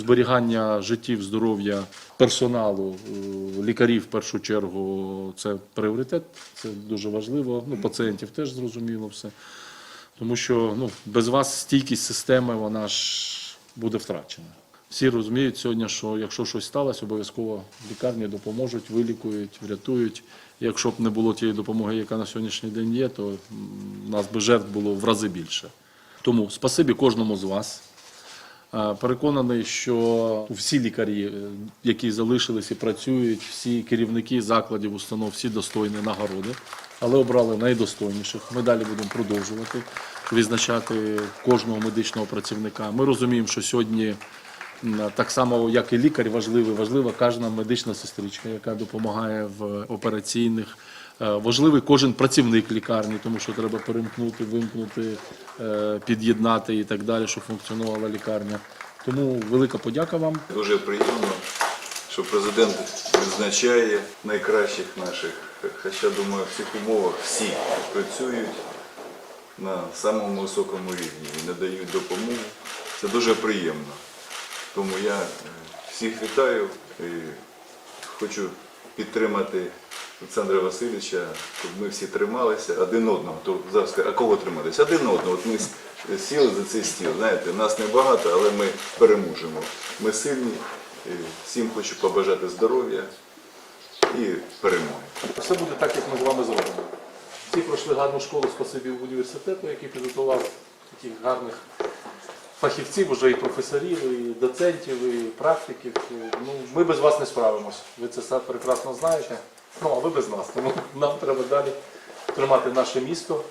Зберігання життів, здоров'я персоналу, е, лікарів в першу чергу це пріоритет, це дуже важливо. Ну, пацієнтів теж зрозуміло все. Тому що ну, без вас стійкість системи вона ж буде втрачена. Всі розуміють сьогодні, що якщо щось сталося, обов'язково лікарні допоможуть, вилікують, врятують. Якщо б не було тієї допомоги, яка на сьогоднішній день є, то нас би жертв було в рази більше. Тому спасибі кожному з вас. Е, Переконаний, що всі лікарі, е, які залишились і працюють, всі керівники закладів, установ, всі достойні нагороди, але обрали найдостойніших. Ми далі будемо продовжувати відзначати кожного медичного працівника. Ми розуміємо, що сьогодні так само, як і лікар, важливий, важлива кожна медична сестричка, яка допомагає в операційних. Е, Важливий кожен працівник лікарні, тому що треба перемкнути, вимкнути, під'єднати і так далі, щоб функціонувала лікарня. Тому велика подяка вам. Дуже приємно, що президент відзначає найкращих наших. Хоча, думаю, в цих умовах всі працюють на самому високому рівні і надають допомогу. Це дуже приємно. Тому я е, всіх вітаю і хочу підтримати Олександра Васильовича, щоб ми всі трималися один одного. То зараз а кого триматися? Один одного. От ми сіли за цей стіл. Знаєте, нас небагато, але ми переможемо. Ми сильні. Всім хочу побажати здоров'я і перемоги. Все буде так, як ми з вами зробимо. Всі пройшли гарну школу спасибі університету, який підготував таких гарних фахівців, вже і професорів, і доцентів, і практиків. Ну, ми без вас не справимось. Ви це все прекрасно знаєте. Ну, а ви без нас. Тому нам треба далі тримати наше місто.